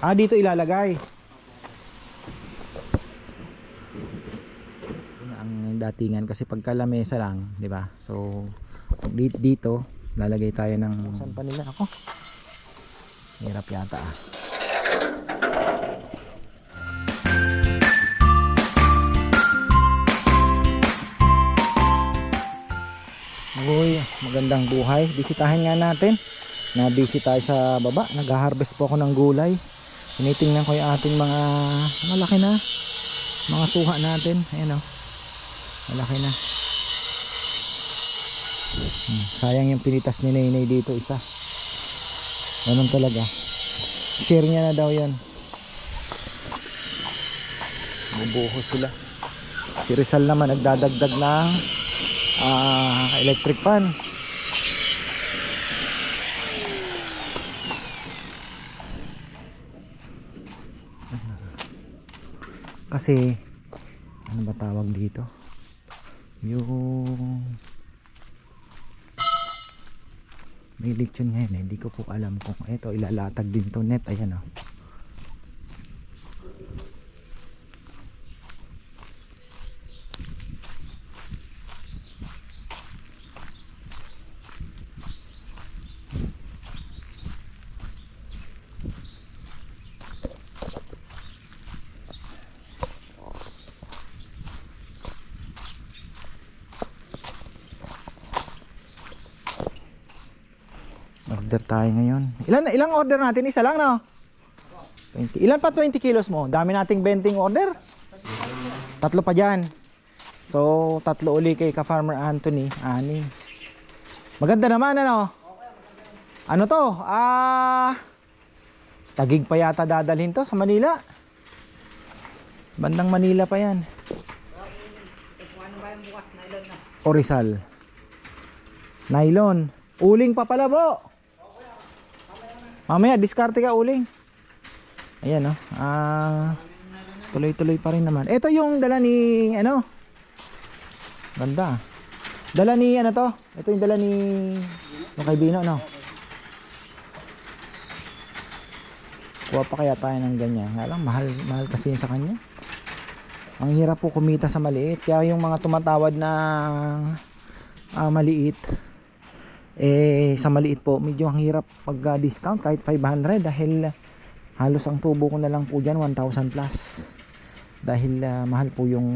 Ah, dito ilalagay. Ang datingan kasi pagka lamesa lang, 'di ba? So di- dito lalagay tayo ng Saan pa nila ako? Hirap yata ah. Uy, magandang buhay. Bisitahin nga natin. Na-busy tayo sa baba. Nag-harvest po ako ng gulay. Tinitingnan ko yung ating mga malaki na mga suha natin. Ayan o. Malaki na. Hmm, sayang yung pinitas ni Nainay dito isa. Ganun talaga. Share niya na daw yan. Bubuho sila. Si Rizal naman nagdadagdag ng ah, electric fan. Kasi ano ba tawag dito? Yung may lechon ngayon eh. Hindi ko po alam kung ito ilalatag din to net. Ayan oh. Order tayo ngayon. Ilan ilang order natin? Isa lang no? 20. Ilan pa 20 kilos mo? Dami nating benting order. Tatlo pa diyan. So, tatlo uli kay ka Farmer Anthony, ani. Maganda naman ano? Ano to? Ah Tagig pa yata dadalhin to sa Manila. Bandang Manila pa yan. O Rizal. Nylon. Uling pa pala po. Mamaya, diskarte ka uling. Ayan, no. Ah, tuloy-tuloy pa rin naman. Ito yung dala ni, ano? Ganda. Dala ni, ano to? Ito yung dala ni, yung kay Bino, no? Kuha pa kaya tayo ng ganyan. Lang, mahal, mahal kasi yun sa kanya. Ang hirap po kumita sa maliit. Kaya yung mga tumatawad na ah, maliit, eh sa maliit po medyo ang hirap pag uh, discount kahit 500 dahil uh, halos ang tubo ko na lang po dyan 1,000 plus. Dahil uh, mahal po yung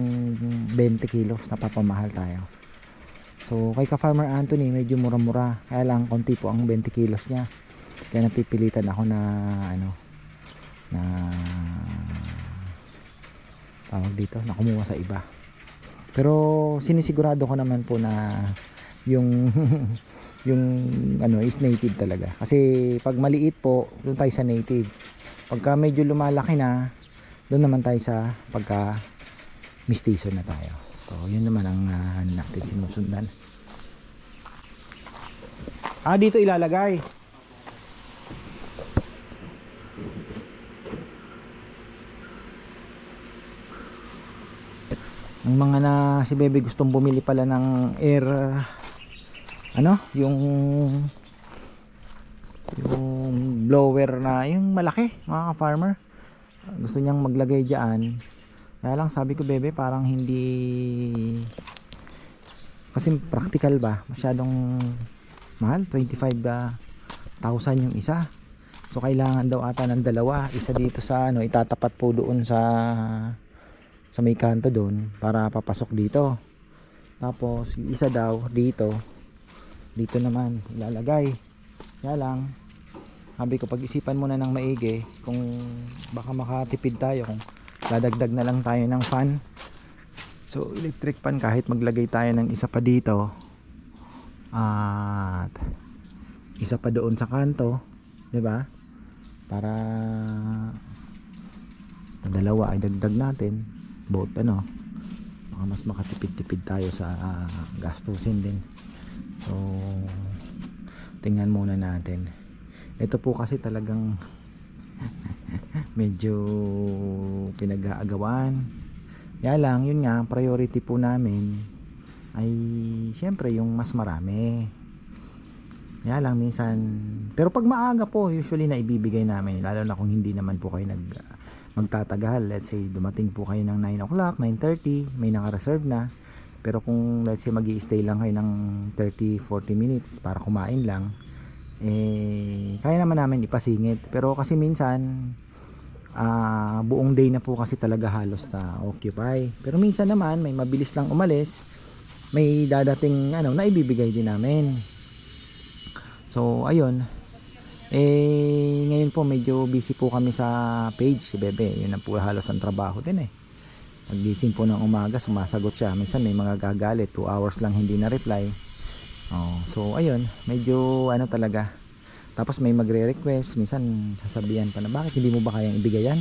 20 kilos napapamahal tayo. So kay ka farmer Anthony medyo mura-mura. Kaya lang konti po ang 20 kilos niya. Kaya napipilitan ako na ano na tawag dito na kumuha sa iba. Pero sinisigurado ko naman po na yung yung ano is native talaga. Kasi pag maliit po doon tayo sa native. Pagka medyo lumalaki na doon naman tayo sa pagka mistiso na tayo. So yun naman ang uh, natin sinusundan. Ah dito ilalagay. Ang mga na si Bebe gustong bumili pala ng air uh, ano? Yung yung blower na yung malaki mga farmer gusto niyang maglagay diyan kaya lang sabi ko bebe parang hindi kasi practical ba? Masyadong mahal 25,000 yung isa. So kailangan daw ata ng dalawa. Isa dito sa ano itatapat po doon sa sa may kanto doon para papasok dito. Tapos isa daw dito dito naman ilalagay. Kaya lang sabi ko pag-isipan muna ng maigi kung baka makatipid tayo kung dadagdag na lang tayo ng fan so electric fan kahit maglagay tayo ng isa pa dito at isa pa doon sa kanto 'di ba? Para dalawa ay dagdag natin both ano? Baka mas makatipid-tipid tayo sa uh, gastusin din so tingnan muna natin ito po kasi talagang medyo pinag-aagawan kaya lang yun nga priority po namin ay syempre yung mas marami Kaya lang minsan, pero pag maaga po, usually na ibibigay namin, lalo na kung hindi naman po kayo nag, magtatagal. Let's say, dumating po kayo ng 9 o'clock, 9.30, may naka-reserve na. Pero kung let's say mag stay lang kayo ng 30-40 minutes para kumain lang, eh, kaya naman namin ipasingit. Pero kasi minsan, ah, buong day na po kasi talaga halos na occupy. Pero minsan naman, may mabilis lang umalis, may dadating ano, na ibibigay din namin. So, ayun. Eh, ngayon po medyo busy po kami sa page si Bebe. Yun ang po halos ang trabaho din eh. Pagising po ng umaga, sumasagot siya. Minsan may mga gagalit, 2 hours lang hindi na reply. Oh, so ayun, medyo ano talaga. Tapos may magre-request, minsan sasabihan pa na bakit hindi mo ba kayang ibigay yan?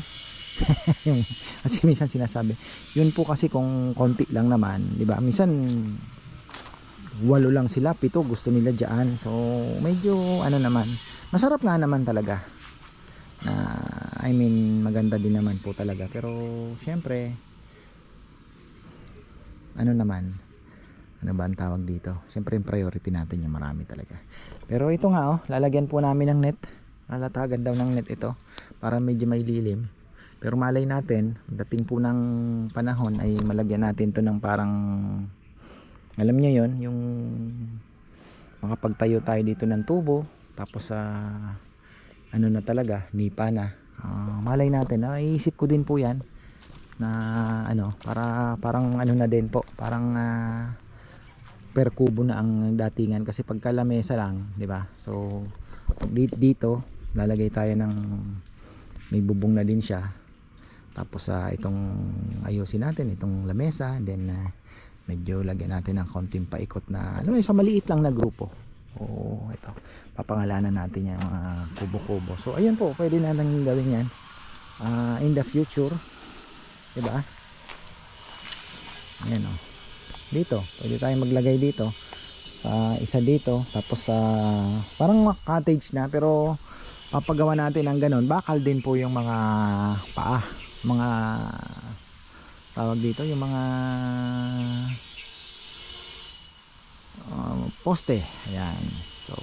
Yung- kasi minsan sinasabi, yun po kasi kung konti lang naman, di ba? Minsan walo lang sila, pito gusto nila diyan. So medyo ano naman, masarap nga naman talaga. Na I mean maganda din naman po talaga pero syempre ano naman ano ba ang tawag dito? Siyempre yung priority natin yung marami talaga. Pero ito nga oh, lalagyan po namin ng net. Lalatagan daw ng net ito para medyo may lilim. Pero malay natin, dating po ng panahon ay malagyan natin to ng parang alam niyo yon yung makapagtayo tayo dito ng tubo tapos sa ano na talaga nipa na Ah, malay natin naisip ko din po yan na ano para parang ano na din po parang ah, per kubo na ang datingan. Kasi pagka lamesa lang di ba? So dito lalagay tayo ng may bubong na din siya. Tapos sa itong ayusin natin itong lamesa then ah, medyo lagyan natin ng konting paikot na alam mo sa maliit lang na grupo. Oo ito. Papangalanan natin yung mga kubo-kubo. So ayun po pwede natin gawin yan. Ah, in the future di ba ayan o dito. Pwede tayong maglagay dito. Sa isa dito. Tapos sa parang mga cottage na pero papagawa natin ng ganun. Bakal din po yung mga paa. Mga tawag dito yung mga uh, poste. Ayan. So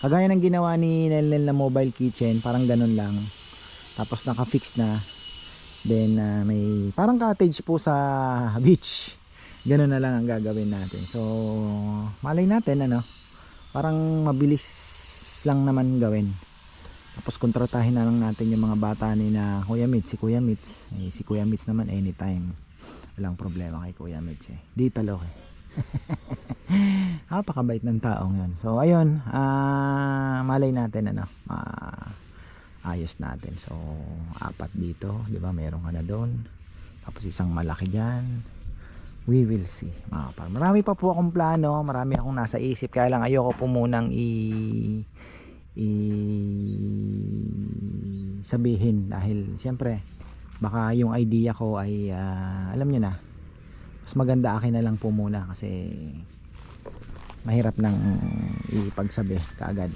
kagaya ng ginawa ni Nelnel na mobile kitchen parang ganun lang. Tapos naka-fix na then uh, may parang cottage po sa beach ganun na lang ang gagawin natin so malay natin ano parang mabilis lang naman gawin tapos kontratahin na lang natin yung mga bata ni na Kuya Mitz, si Kuya Mitz. Eh, si Kuya Mitz naman anytime. Walang problema kay Kuya Mitz eh. Di talo eh. Napakabait ng taong yun. So ayun, ah malay natin ano, ma- ayos natin. So apat dito, di ba? Meron ka na doon. Tapos isang malaki diyan. We will see. Mga kapal. Marami pa po akong plano, marami akong nasa isip. Kaya lang ayoko po munang i i sabihin dahil syempre baka yung idea ko ay ah, alam nyo na mas maganda akin na lang po muna kasi mahirap nang ipagsabi kaagad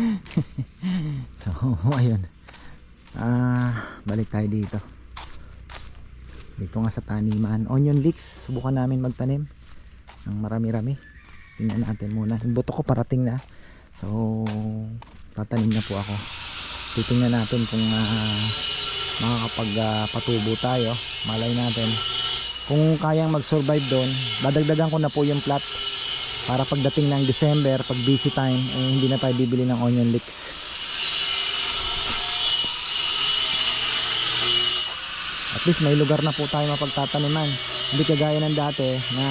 so ayun. Ah balik tayo dito. Dito nga sa taniman. Onion leeks. Subukan namin magtanim ng marami-rami. Tingnan natin muna. Yung buto ko parating na. So, tatanim na po ako. Titingnan natin kung uh, makakapagpatubo tayo. Malay natin. Kung kayang mag-survive doon, dadagdagan ko na po yung plot para pagdating ng December, pag busy time, eh, hindi na tayo bibili ng onion leeks. At least may lugar na po tayo mapagtataniman. Hindi kagaya ng dati na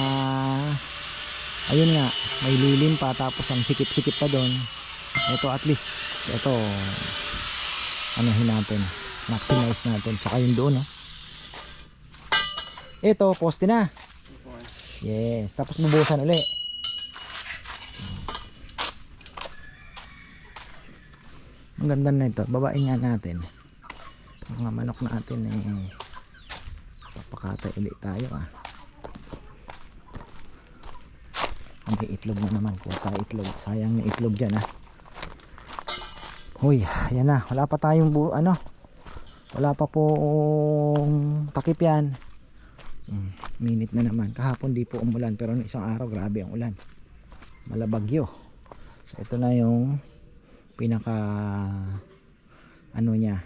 ayun nga may lilim pa tapos ang sikip-sikip pa doon ito at least ito anuhin natin maximize natin tsaka yung doon oh. ito poste na yes tapos bubusan uli ang ganda na ito. Babain nga natin. Mga manok natin eh papakatay ulit tayo ah. May itlog na naman kuha itlog. Sayang yung itlog dyan ha Uy, ayan na. Wala pa tayong bu ano? Wala pa pong takip yan. Mm, minute na naman. Kahapon di po umulan pero isang araw grabe ang ulan. Malabagyo. So, ito na yung pinaka ano niya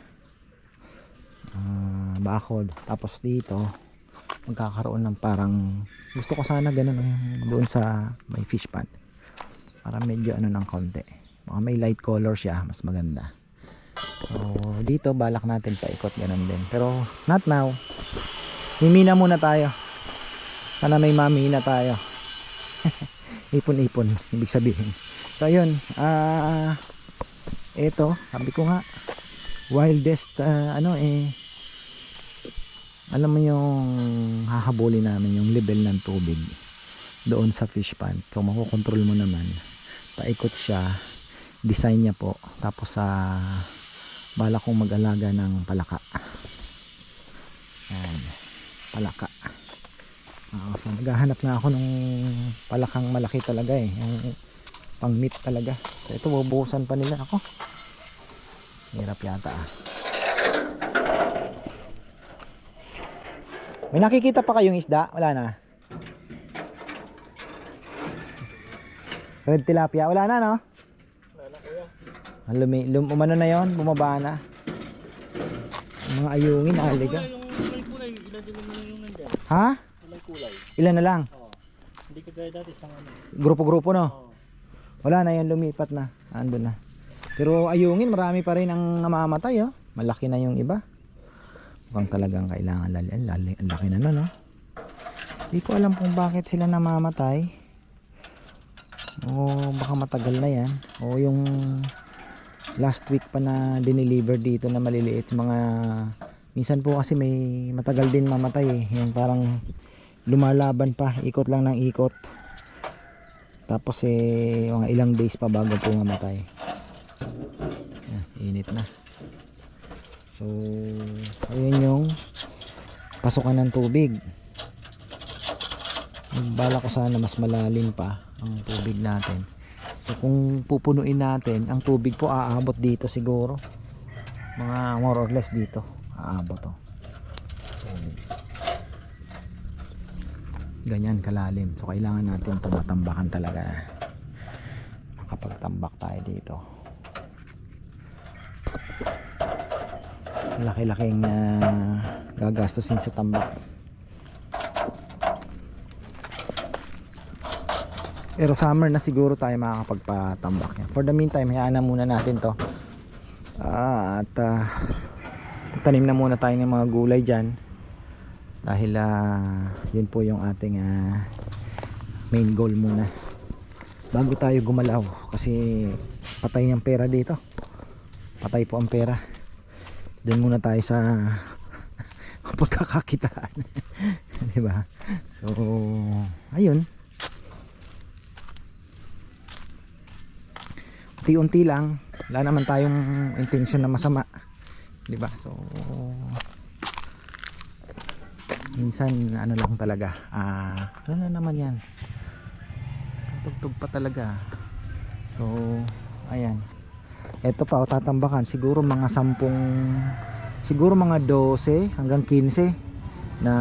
ah, bakod tapos dito magkakaroon ng parang gusto ko sana ganun yung doon sa may fish pond. Para medyo ano ng konti. Baka may light color siya mas maganda. So dito balak natin paikot ganun din. Pero not now. Mimina muna tayo. Sana may mamina tayo. Ipon-ipon ibig sabihin. So yun ah ito sabi ko nga wildest ah, ano eh alam mo yung hahabulin namin yung level ng tubig doon sa fish pond. So makokontrol mo naman. Paikot siya design niya po. Tapos sa bala kong mag-alaga ng palaka. Yan palaka. Oo, so naghahanap na ako ng palakang malaki talaga eh. Yung pang meat talaga so ito bubuhusan pa nila ako hirap yata ah may nakikita pa kayong isda? wala na red tilapia wala na no? Ang Lumi, lum, umano na yon bumaba na mga ayungin aliga yung nandyan? ha? Kulay ilan na lang? Oo. Hindi ka gaya dati sa ano. grupo-grupo no? Oo. Wala na yan, lumipat na. Andun na. Pero ayungin, marami pa rin ang namamatay, oh. Malaki na yung iba. Mukhang talagang kailangan lali. Ang laki na nun, oh. Hindi ko alam kung bakit sila namamatay. O baka matagal na yan. O yung last week pa na dineliver dito na maliliit mga minsan po kasi may matagal din mamatay eh. Yung parang lumalaban pa, ikot lang ng ikot. Tapos eh, mga ilang days pa bago po mamatay. Yan, init na. So, ayun yung pasukan ng tubig. Bala ko sana mas malalim pa ang tubig natin. So, kung pupunuin natin, ang tubig po aabot dito siguro. Mga more or less dito. Aabot to. Ganyan kalalim. So kailangan natin tumatambakan talaga. Makapagtambak tayo dito. Laki-laking uh, gagastusin sa tambak pero summer na siguro tayo makakapagpatambak yan. for the meantime hayaan na muna natin to. Ah, at uh, tanim na muna tayo ng mga gulay dyan dahil ah, yun po yung ating ah, main goal muna. Bago tayo gumalaw kasi patay ng pera dito. Patay po ang pera. Doon muna tayo sa pagkakakitaan. Di ba? So ayun. Unti-unti lang. Wala naman tayong intention na masama. Di ba? So minsan ano lang talaga ah ano na naman yan? Tugtog pa talaga. So ayan. Eto pa o tatambakan. Siguro mga sampung siguro mga 12 hanggang 15 na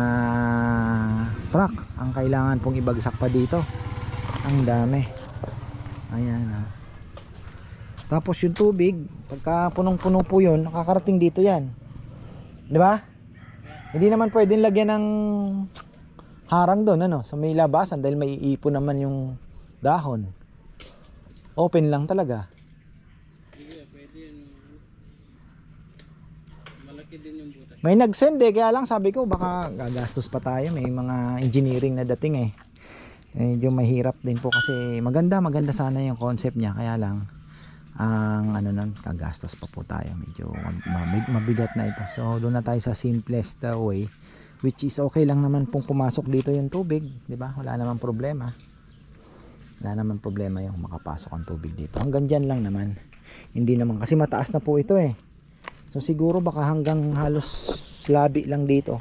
truck ang kailangan pong ibagsak pa dito. Ang dami. Ayan ah. Tapos yung tubig pagka punong puno po yun nakakarating dito yan. Di ba hindi naman pwedeng lagyan ng harang doon ano, sa may labasan dahil may iipon naman yung dahon. Open lang talaga. Hindi pwede yun. Malaki din yung butas. May nag-send eh, kaya lang sabi ko baka gagastos pa tayo. May mga engineering na dating eh. Medyo mahirap din po kasi maganda, maganda sana yung concept niya. Kaya lang, ang ano nun, kagastos pa po tayo. Medyo mab- mabigat na ito. So doon na tayo sa simplest uh, way. Which is okay lang naman pong pumasok dito yung tubig. di ba Wala naman problema. Wala naman problema yung makapasok ang tubig dito. Hanggang dyan lang naman. Hindi naman. Kasi mataas na po ito eh. So siguro baka hanggang halos labi lang dito.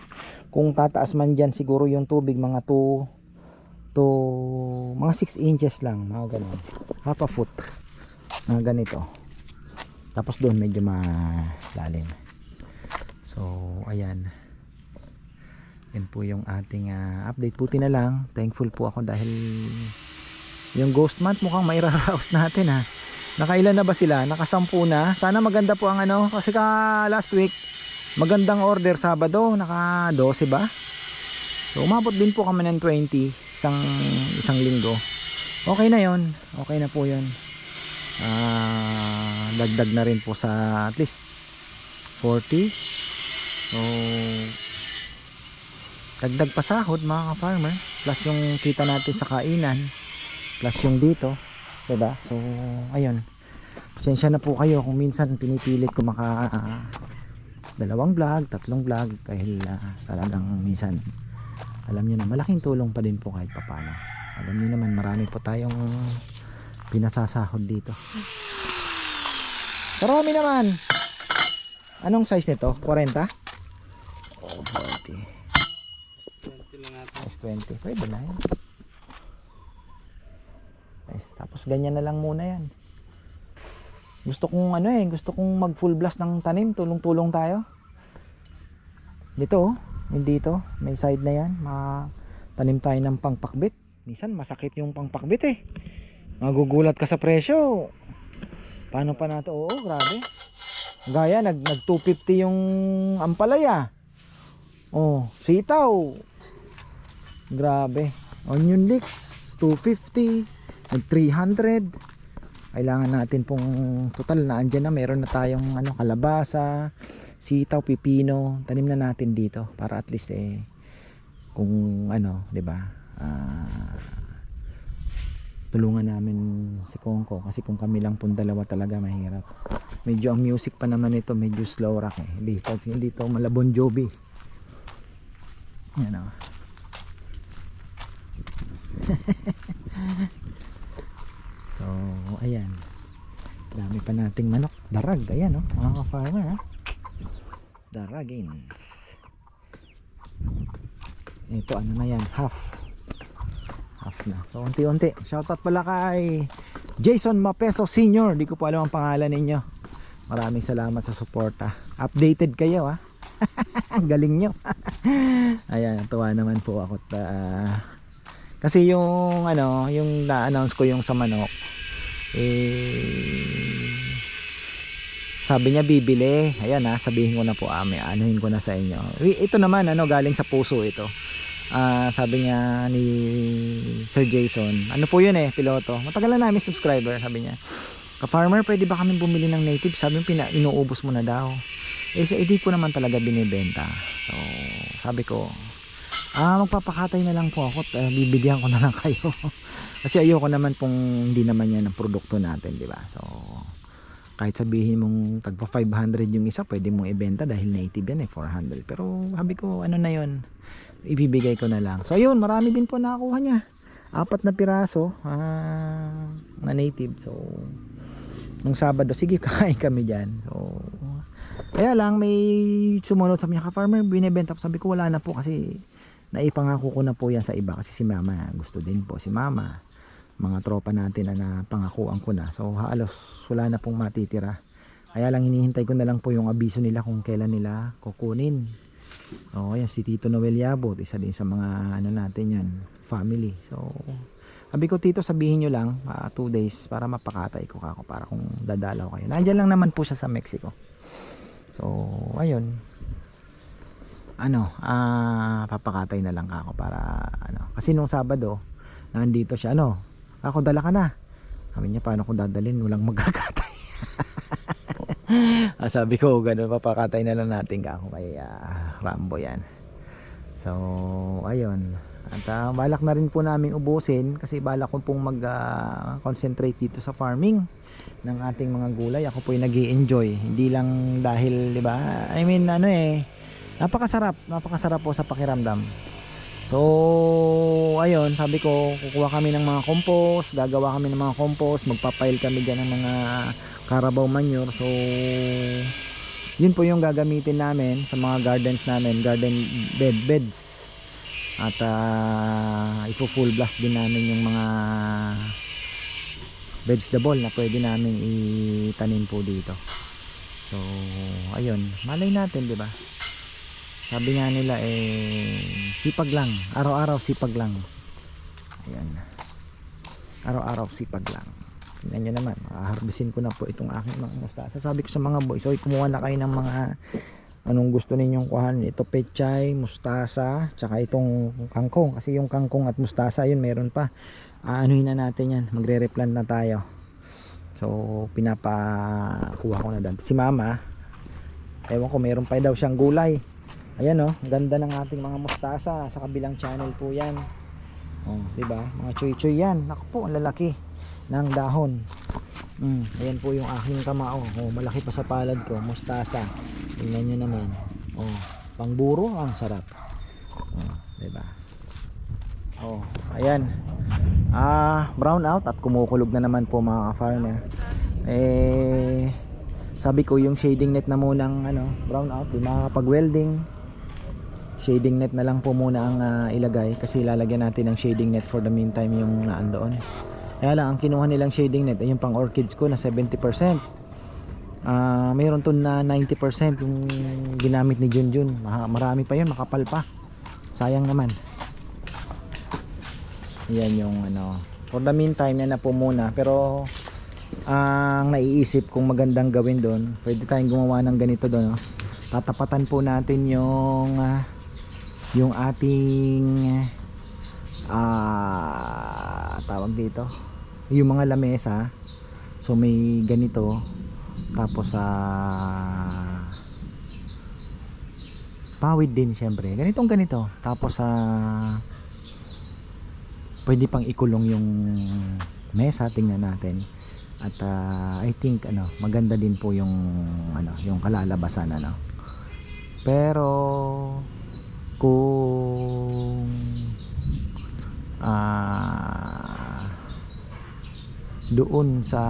Kung tataas man dyan siguro yung tubig mga 2 to mga 6 inches lang. Mga ganun. Half a foot. Mga ganito. Tapos doon medyo malalim. So ayan. Yan po yung ating ah, update. Puti na lang. Thankful po ako dahil Yung ghost month mukhang mairaraos natin ha. Nakailan na ba sila? Nakasampu na. Sana maganda po ang ano. Kasi ka last week, magandang order Sabado. Naka 12 ba? So umabot din po kami ng 20 isang, isang linggo. Okay na yon Okay na po yun. Ah, dagdag na rin po sa at least 40. So, dagdag pa sahod mga ka-farmer. Plus yung kita natin sa kainan. Plus yung dito. Diba? So, ayun. Pasensya na po kayo kung minsan pinipilit ko maka ah, dalawang vlog, tatlong vlog dahil ah, talagang minsan alam niyo na malaking tulong pa din po kahit papano. Alam niyo naman marami po tayong pinasasahod dito. Marami naman. Anong size nito? 40? Oh, 40. 20 lang ata. Size 20. Pwede na yan. Guys, tapos ganyan na lang muna yan. Gusto kong ano eh, gusto kong mag full blast ng tanim, tulong-tulong tayo. Dito oh, yung dito, may side na yan, tanim tayo ng pangpakbit. Minsan masakit yung pangpakbit eh. Magugulat ka sa presyo. Paano pa nato? Oo, grabe. Gaya, nag, nag 250 yung ampalaya. Oh, sitaw. Grabe. Onion leeks, 250. Nag 300. Kailangan natin pong total na andyan na meron na tayong ano kalabasa, sitaw, pipino, tanim na natin dito para at least eh kung ano, 'di ba? Ah, tulungan namin si Kongko kasi kung kami lang pong dalawa talaga mahirap. Medyo ang music pa naman ito, medyo slow rock eh. Hindi ito, hindi ito malabon Jovi. Yan oh. So, ayan. Dami pa nating manok. Darag, ayan oh, mga ka-farmer ha. Daragins. Ito ano na yan, half. Half na. So, unti-unti. Shoutout pala kay Jason Mapeso Senior. Di ko po alam ang pangalan ninyo. Maraming salamat sa suporta. Updated kayo ha. Ang galing nyo. ayan, tuwa naman po ako. at, ah, kasi yung ano, yung na-announce ko yung sa manok, eh, sabi niya bibili. Ayan ha, sabihin ko na po, ah, may anuhin ko na sa inyo. Ito naman, ano, galing sa puso ito. Ah, sabi niya ni Sir Jason, ano po yun eh, piloto. Matagal na namin subscriber, sabi niya. Ka-farmer, pwede ba kami bumili ng native? Sabi niya, pina, inuubos mo na daw. Eh, sa hindi ko naman talaga binibenta. So, sabi ko, Ah, magpapakatay na lang po ako. at, ah, bibigyan ko na lang kayo. Kasi ayoko naman pong hindi naman yan ang produkto natin, di ba? So, kahit sabihin mong tagpa 500 yung isa, pwede mong ibenta dahil native yan eh, 400. Pero sabi ko, ano na yon ibibigay ko na lang. So, ayun, marami din po nakakuha niya. Apat na piraso ah, na native. So, nung Sabado, sige, kakain kami dyan. So, kaya lang, may sumunod sa mga ka-farmer, binibenta ko. Sabi ko, wala na po kasi naipangako ko na po yan sa iba kasi si mama gusto din po si mama mga tropa natin na napangakuan ko na so halos wala na pong matitira kaya lang hinihintay ko na lang po yung abiso nila kung kailan nila kukunin o yan si Tito Noel Yabot isa din sa mga ano natin yan family so sabi ko tito sabihin nyo lang 2 days para mapakatay ko kako para kung dadalaw kayo nandyan lang naman po siya sa Mexico so ayun ano, ah, papakatay na lang ako para ano. Kasi nung Sabado, nandito siya, ano, ako dala ka na. Sabi niya, paano ko dadalhin? Walang magkakatay. ah, sabi ko, ganun, papakatay na lang natin kako kay ah, Rambo yan. So, ayun. At ah, balak na rin po namin ubusin kasi balak ko pong mag-concentrate dito sa farming ng ating mga gulay. Ako po yung nag enjoy Hindi lang dahil, di ba? I mean, ano eh, napakasarap napakasarap po sa pakiramdam so ayun sabi ko kukuha kami ng mga compost gagawa kami ng mga compost magpapile kami dyan ng mga carabao manure. So yun po yung gagamitin namin sa mga gardens namin garden bed beds. At uh, ipo full blast din namin yung mga vegetable na pwede namin itanim po dito. So ayun malay natin di ba sabi nga nila eh sipag lang. Araw-araw sipag lang. Ayan. Araw-araw sipag lang. Tingnan nyo naman makaharbisin ko na po itong aking mga mustasa. Sabi ko sa mga boys oy kumuha na kayo ng mga anong gusto ninyong kuhanin. Ito pechay, mustasa tsaka itong kangkong. Kasi yung kangkong at mustasa yun meron pa. Aanuhin na natin yan. Magre-replant na tayo. So pinapakuha ko na dyan si mama ewan ko meron pa daw siyang gulay ayan oh ganda ng ating mga mustasa. Sa kabilang channel po yan. Oh di ba mga choy choy yan. Naku po ang lalaki ng dahon. Mm, ayan po yung aking kamao oh, malaki pa sa palad ko mustasa. Tingnan nyo naman. Oh pangburo ang sarap. Oh, di ba oh ayan. Ah brown out at kumukulog na naman po mga farmer eh sabi ko yung shading net na munang ano brown out di makakapag welding shading net na lang po muna ang ah, ilagay kasi lalagyan natin ng shading net for the meantime yung naandoon kaya lang ang kinuha nilang shading net ay yung pang orchids ko na 70% Ah, mayroon to na 90% yung ginamit ni Junjun. Ma- marami pa yun makapal pa. Sayang naman. Yan yung ano. For the meantime yan na po muna. Pero ang naiisip kung magandang gawin doon pwede tayong gumawa ng ganito doon no? tatapatan po natin yung ah, yung ating ah tawag dito yung mga lamesa. So may ganito. Tapos sa pawid din syempre. Ganitong ganito. Tapos sa pwede pang ikulong yung mesa. Tingnan natin. At ah, I think ano maganda din po yung ano yung kalalabasan ano. Pero kung ah doon sa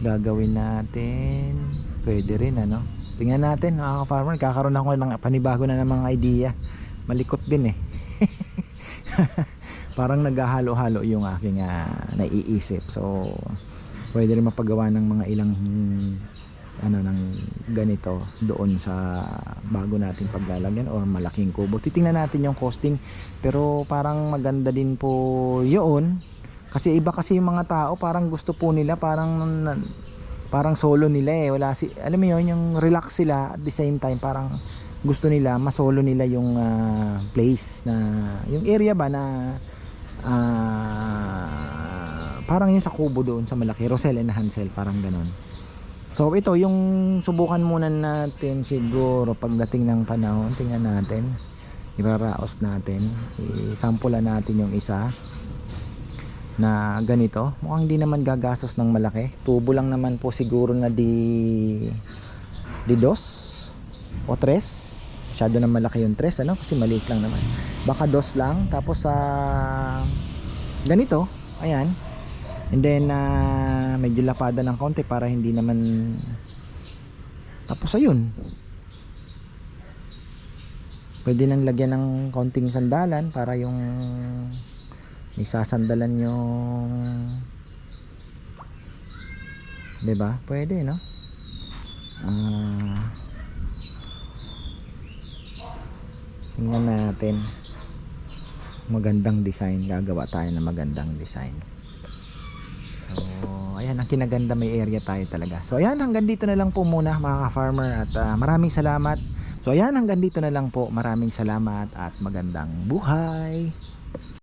gagawin natin pwede rin ano? Tingnan natin mga farmer kakaroon ako ng panibago na ng mga idea. Malikot din eh. Parang naghahalo-halo yung aking ah, naiisip. So pwede rin mapagawa ng mga ilang ano ng ganito doon sa bago natin paglalagyan or malaking kubo. Titingnan natin yung costing pero parang maganda din po yun. Kasi iba kasi yung mga tao parang gusto po nila parang parang solo nila eh. Wala si alam mo yun yung relax sila at the same time parang gusto nila masolo nila yung ah, place na yung area ba na ah, parang yung sa kubo doon sa malaki. Rosel and Hansel parang ganon so ito yung subukan muna natin siguro pagdating ng panahon tingnan natin. Iraraos natin. Isampulan natin yung isa na ganito. Mukhang di naman gagastos ng malaki. Tubo lang naman po siguro na di di dos o tres. Masyado na malaki yung tres ano? Kasi maliit lang naman. Baka dos lang. Tapos sa ganito ayan and then ah, medyo lapada ng konti para hindi naman tapos ayun. Pwede nang lagyan ng konting sandalan para yung may sasandalan yung 'di ba? Pwede no? Ah tingnan natin. Magandang design. Gagawa tayo ng magandang design so ayan ang kinaganda may area tayo talaga. So ayan hanggang dito na lang po muna mga farmer at ah, maraming salamat. So ayan hanggang dito na lang po. Maraming salamat at magandang buhay